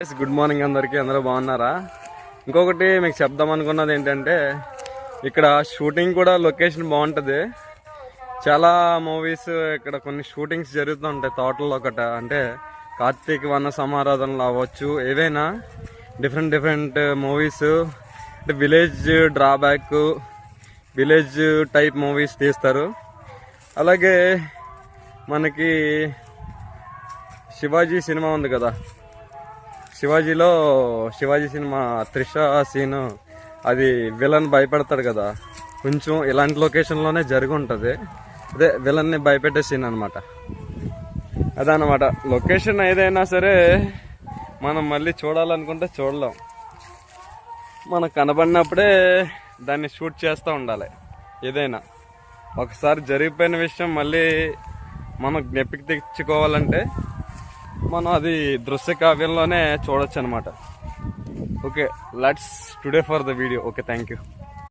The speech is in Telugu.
గుడ్ మార్నింగ్ అందరికీ. అందరూ బాగున్నారా? ఇంకొకటి మీకు చెప్దాం అనుకున్నది ఏంటంటే ఇక్కడ షూటింగ్ కూడా లొకేషన్ బాగుంటుంది. చాలా మూవీస్ ఇక్కడ కొన్ని షూటింగ్స్ జరుగుతూ ఉంటాయి తోటల్లో ఒకట. అంటే కార్తీక్ వన సమారాధనలు అవ్వచ్చు ఏవైనా డిఫరెంట్ డిఫరెంట్ మూవీస్ అంటే village drawback village type movies తీస్తారు. అలాగే మనకి శివాజీ సినిమా ఉంది కదా శివాజీలో శివాజీ సినిమా త్రిష సీన్ అది విలన్ భయపడతాడు కదా. కొంచెం ఇలాంటి లొకేషన్లోనే జరిగి ఉంటుంది అదే విలన్ని భయపెట్టే సీన్ అనమాట అదనమాట లొకేషన్ ఏదైనా సరే మనం మళ్ళీ చూడాలనుకుంటే చూడలేం. మనకు కనబడినప్పుడే దాన్ని షూట్ చేస్తూ ఉండాలి. ఏదైనా. ఒకసారి జరిగిపోయిన విషయం మళ్ళీ మనం జ్ఞప్తికి తెచ్చుకోవాలంటే మనం అది దృశ్య కావ్యంలోనే చూడొచ్చు అనమాట okay let's today for the video okay thank you